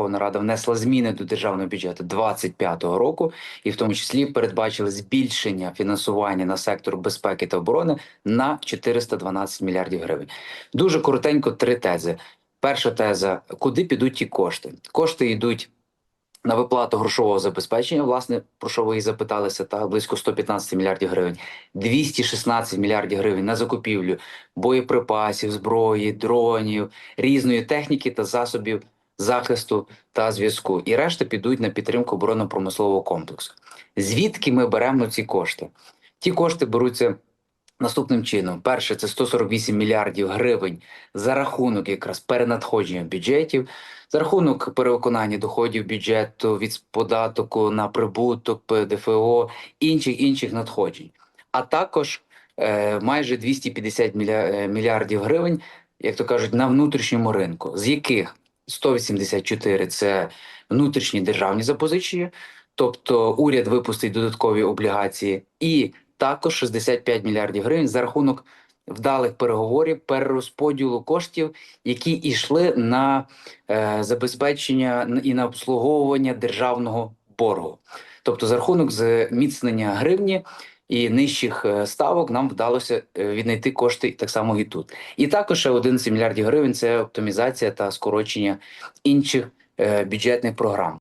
Верховна Рада внесла зміни до державного бюджету 2025 року, і в тому числі передбачили збільшення фінансування на сектор безпеки та оборони на 412 мільярдів гривень. Дуже коротенько три тези. Перша теза: куди підуть ті кошти? Кошти йдуть. На виплату грошового забезпечення, власне, про що ви і запиталися, та близько 115 мільярдів гривень, 216 мільярдів гривень на закупівлю боєприпасів, зброї, дронів, різної техніки та засобів захисту та зв'язку. І решта підуть на підтримку оборонно-промислового комплексу. Звідки ми беремо ці кошти? Ті кошти беруться наступним чином: перше це 148 мільярдів гривень за рахунок якраз перенадходження бюджетів, за рахунок перевиконання доходів бюджету від податку на прибуток, ПДФО, інших інших надходжень, а також е, майже 250 е, мільярдів гривень, як то кажуть, на внутрішньому ринку, з яких 184 – це внутрішні державні запозичення, тобто уряд випустить додаткові облігації, і також 65 мільярдів гривень за рахунок вдалих переговорів перерозподілу коштів, які йшли на е, забезпечення і на обслуговування державного боргу. Тобто, за рахунок зміцнення гривні і нижчих е, ставок нам вдалося е, віднайти кошти так само і тут. І також ще 11 мільярдів гривень це оптимізація та скорочення інших е, бюджетних програм.